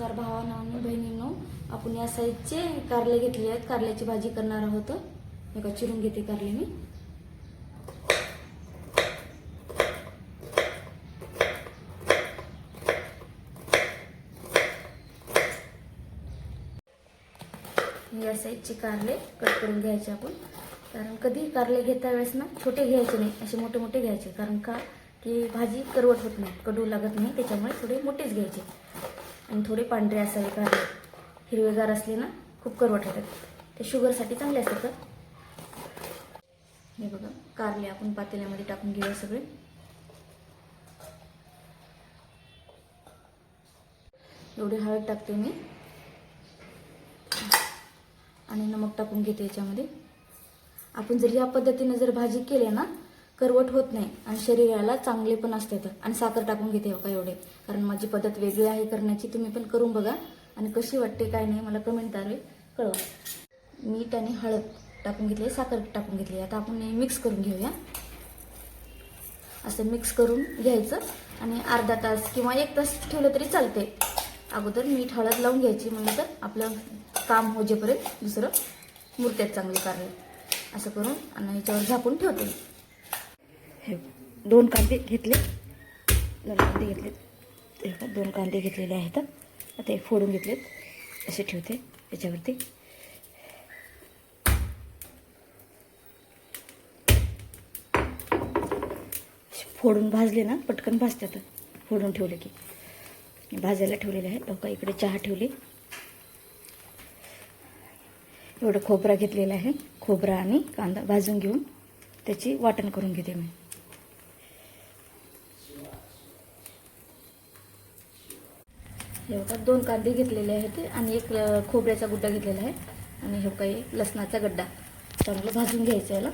नमस्कार भावांनो आणि बहिणींनो. आपण या साईजचे कारले घेतले आहेत. कारल्याची भाजी करणार आहोत. एका चिरून घेते कारले मी. या साईजचे कारले कट करून घ्यायचे आपण. कारण कधी कारले घेता वेळेस ना छोटे घ्यायचे नाही. असे मोठे मोठे घ्यायचे. कारण का? की भाजी करवट होत नाही कडू लागत नाही. त्याच्यामुळे थोडे मोठेच घ्यायचे. आणि थोडे पांढरे असावे कारण हिरवेगार असले ना खूप करवट होतात ते शुगरसाठी चांगले असतात हे बघा कारले आपण पातेल्यामध्ये टाकून घेऊया सगळे. एवढी हळद टाकते मी. आणि नमक टाकून घेते याच्यामध्ये. आपण जर या पद्धतीने जर भाजी केली ना करवट होत नाही आणि शरीराला चांगले पण असतात. आणि साखर टाकून घेते हो का एवढे. कारण माझी पद्धत वेगळी आहे करण्याची तुम्ही पण करून बघा. आणि कशी वाटते काय नाही मला कमेंटद्वारे कळवा. मीठ आणि हळद टाकून घेतली साखर टाकून घेतली. आता आपण मिक्स करून घेऊया. असं मिक्स करून घ्यायचं. आणि अर्धा तास किंवा एक तास ठेवलं तरी चालते अगोदर मीठ हळद लावून घ्यायची म्हणजे तर आपलं काम होजेपर्यंत दुसरं मूर्त्यात चांगली कार्य असं करून आणि याच्यावर झाकून ठेवते. हे दोन कांदे घेतले. दोन कांदे घेतलेत. हे दोन कांदे घेतलेले आहेत. आता हे फोडून घेतलेत. असे ठेवते याच्यावरती. फोडून भाजले ना पटकन भाजतात. फोडून ठेवले की. भाजायला ठेवलेले आहे लोक इकडे चहा ठेवली. एवढं खोबरा घेतलेला आहे. खोबरा आणि कांदा भाजून घेऊन त्याची वाटण करून घेते मी. हे बघा दोन कांदे घेतलेले आहेत आणि एक खोबऱ्याचा गुड्डा घेतलेला आहे. आणि हे बघा एक लसणाचा गड्डा. चांगलं भाजून घ्यायचं याला.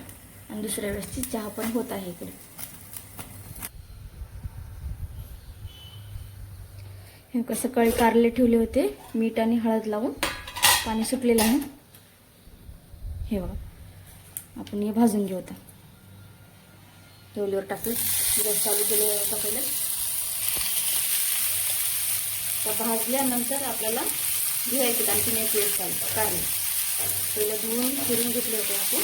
आणि दुसऱ्या वेळेसची चहा पण होत आहे इकडे. हे बघा, सकाळी कारले ठेवले होते. मीठ आणि हळद लावून पाणी सुटलेलं आहे. हे बघा आपण हे भाजून घेऊ आता. ठेवलीवर टाकले गॅस चालू केले टाकायला तर भाजल्यानंतर आपल्याला धुवायचे आणखीन एक वेळेस चालतं. कारले पहिलं धुवून फिरून घेतले होते आपण.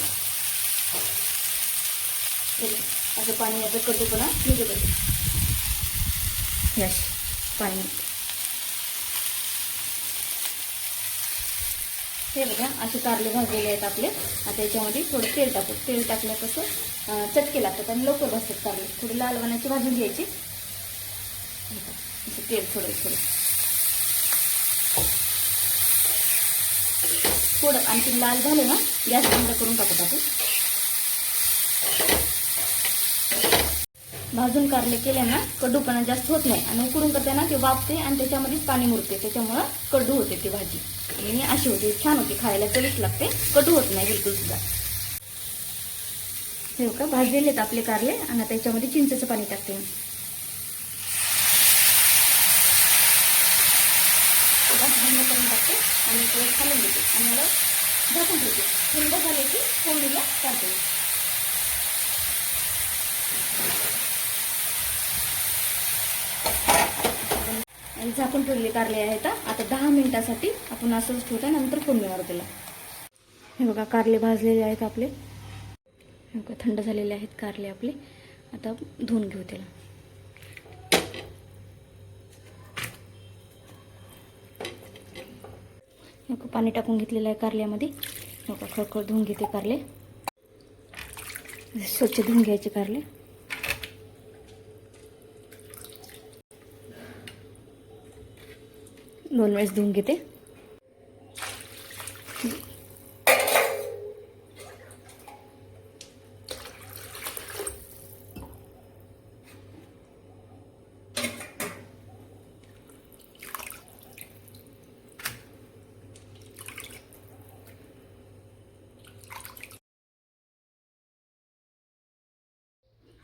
असं पाणी याचं कटूपणा निघत होते असे पाणी. हे बघा असे कारले भाजलेले आहेत आपले. आता याच्यामध्ये थोडं तेल टाकू. तेल टाकलं कसं चटके लागतात आणि लवकर भाजतात कारले. थोडी लाल वाण्याची भाजून घ्यायची. तेल थोडं थोडं. थोडं आणखी लाल झालं ना गॅस बंद करून टाकत आपण भाजून कारले केले ना कडूपणा जास्त होत नाही. आणि उकडून करताना ते वापते आणि त्याच्यामध्येच पाणी मुरते. त्याच्यामुळं कडू होते ती भाजी. आणि अशी होते छान होते. खायला चवीच लागते. कडू होत नाही बिलकुल सुद्धा. हे का भाजलेले आपले कारले. आणि त्याच्यामध्ये चिंचेचं पाणी टाकते मी गॅस बंद करून टाकते आणि एक वेळेस खालून देते. आणि मला झाकून ठेवते. थंड झाले की फोडणीला काढते आणि झाकून ठेवले कारले आहेत आता दहा मिनिटासाठी आपण असंच ठेवतो नंतर फोडणीवर त्याला. हे बघा कारले भाजलेले आहेत आपले. हे बघा थंड झालेले आहेत कारले आपले. आता धुवून घेऊ त्याला. नको पाणी टाकून घेतलेलं आहे कारल्यामध्ये. नको खळखळ धुवून घेते कारले. स्वच्छ धुवून घ्यायचे कारले. दोन वेळेस धुवून घेते.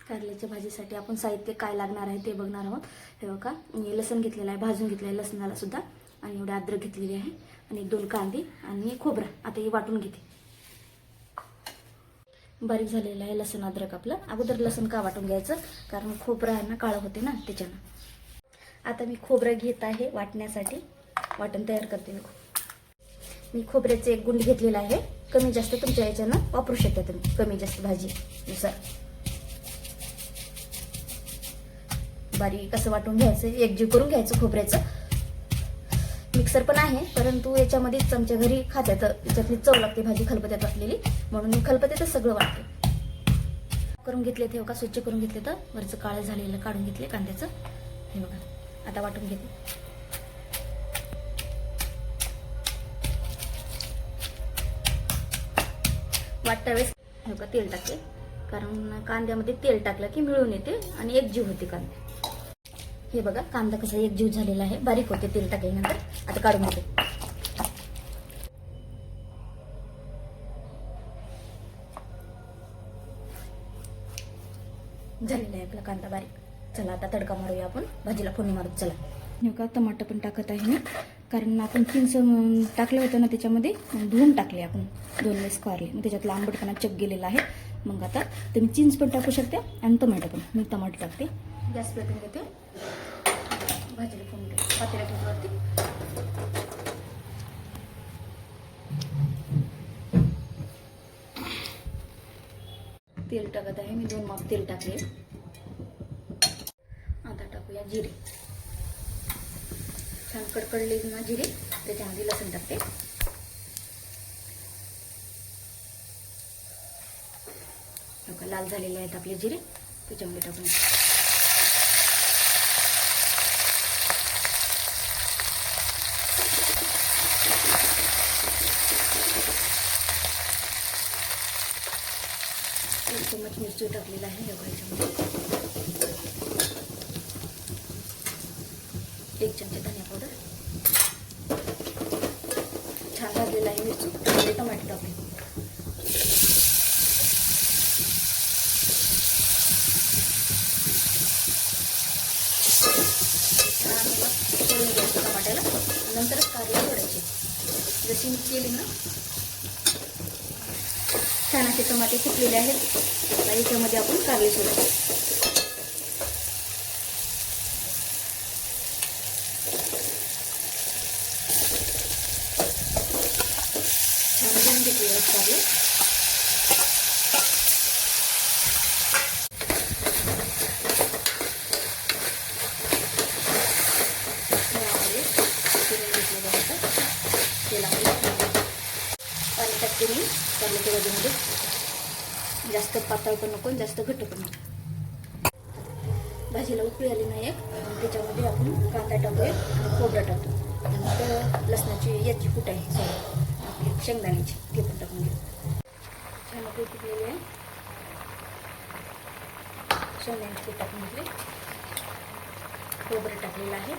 कारल्याच्या भाजीसाठी आपण साहित्य काय लागणार आहे ते बघणार आहोत. हे बघा मी लसण घेतलेलं आहे भाजून घेतलं आहे लसणाला सुद्धा. आणि एवढी अद्रक घेतलेली आहे. आणि दोन कांदे आणि खोबरा. आता हे वाटून घेते. बारीक झालेलं आहे लसण अद्रक आपलं. अगोदर लसण का वाटून घ्यायचं? कारण खोबरा ना काळं होते ना त्याच्यानं. आता मी खोबरं घेत आहे वाटण्यासाठी. वाटण तयार करते मी. मी खोबऱ्याचे एक गुंड घेतलेला आहे. कमी जास्त तुमच्या याच्यानं वापरू शकता तुम्ही. कमी जास्त भाजीनुसार. बारीक असं वाटून घ्यायचं एकजीव करून घ्यायचं खोबऱ्याचं. मिक्सर पण आहे परंतु याच्यामध्ये चमच्या घरी खात्यात याच्यातली चव लागते भाजी खलबत्यात असलेली. म्हणून मी खलबत्यातच सगळं वाटते. करून घेतले ते का स्वच्छ करून घेतले तर वरचं काळं झालेलं काढून घेतले कांद्याचं. हे बघा आता वाटून घेते. वाटता वेळेस हे बघा तेल टाकते. कारण कांद्यामध्ये तेल टाकलं की मिळून येते आणि एकजीव होते कांदे. हे बघा कांदा कसा एकजीव झालेला आहे. बारीक होते तेल टाकल्यानंतर आता काढून घेते. झालेला आहे आपला कांदा बारीक. चला आता तडका मारूया आपण. भाजीला फोडणी मारू. चला. हे टमाटर पण टाकत आहे मी. कारण आपण चिंच टाकलं होतं ना त्याच्यामध्ये धुवून टाकले आपण. दोन वेळेस कारले. मग त्याच्यातला आंबटपणा चक गेलेला आहे. मग आता तुम्ही चिंच पण टाकू शकता आणि टमाटर पण. मी टमाटर टाकते. गॅस पेटून घेते. भाजीला फोडून घेते पातेल्या ठेवते तेल टाकत आहे. मी दोन माप तेल टाकले. आता टाकूया जिरे. छान कडकडले ना जिरे. त्याच्यामध्ये लसूण टाकते. लाल झालेले आहेत आपले जिरे. त्याच्यामध्ये टाकून एक चम्मच मिरची टाकलेला आहे हे एक चमचा धनिया पावडर छान भाजलेला आहे मिरची. त्यामध्ये टमाटे टाकले छान टमाट्याला. नंतरच कारला सोडायचे जशी मी केली ना छान असे टमाटे फुटलेले आहेत आता याच्यामध्ये आपण कारले सोडायचे छान घेऊन घेतले आहेत कारले यामध्ये चिरून घेतलेलं होतं तेलामध्ये तुम्ही टाकते मी भाजीमध्ये जास्त पातळ पण नको आणि जास्त घट्ट पण नको. भाजीला उकळी आली नाही एक. त्याच्यामध्ये आपण कांदा टाकूया आणि खोबरं टाकतो नंतर लसणाची याची फूट आहे सॉरी आपली शेंगदाण्याची ते पण टाकून घेऊ छान उकळी फुटलेली आहे. शेंगदाण्याची फूट टाकून घेतली. खोबरं टाकलेलं आहे.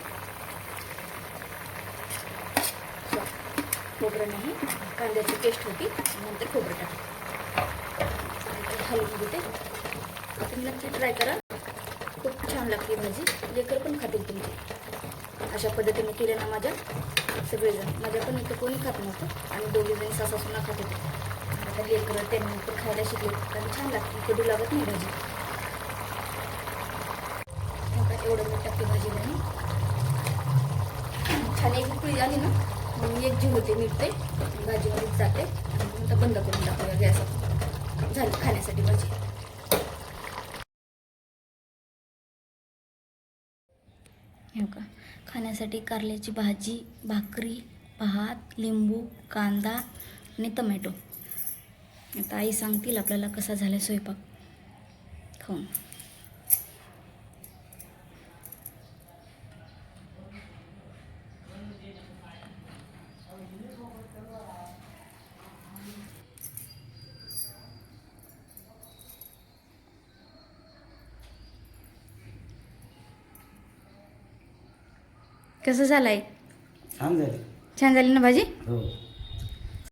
खोबरं नाही कांद्याची पेस्ट होती नंतर खोबरं टाकलं. हलवून घेते. तुम्ही नक्की ट्राय करा. खूप छान लागते भाजी. लेकर पण खातील तुमचे. अशा पद्धतीने केलं ना माझ्या. सगळेजण. माझ्या पण इथं कोणी खात नव्हतं. आणि दोघेजण सासा सुना खात होते. आता लेकरं त्यांनी पण खायला शिकले. कारण छान लागते. कडू लागत नाही भाजी. एवढं मी टाकते भाजी नाही छान एक उकळी आली ना. एक जीव होते मीठ ते भाजीमध्ये जाते. नंतर बंद करून टाकूया गॅस. झाली खाण्यासाठी भाजी. हे का खाण्यासाठी कारल्याची भाजी भाकरी भात लिंबू कांदा आणि टमॅटो. आता आई सांगतील आपल्याला कसा झाला स्वयंपाक. खाऊन. कसं झालंय? छान झाली. छान झाली ना भाजी? हो.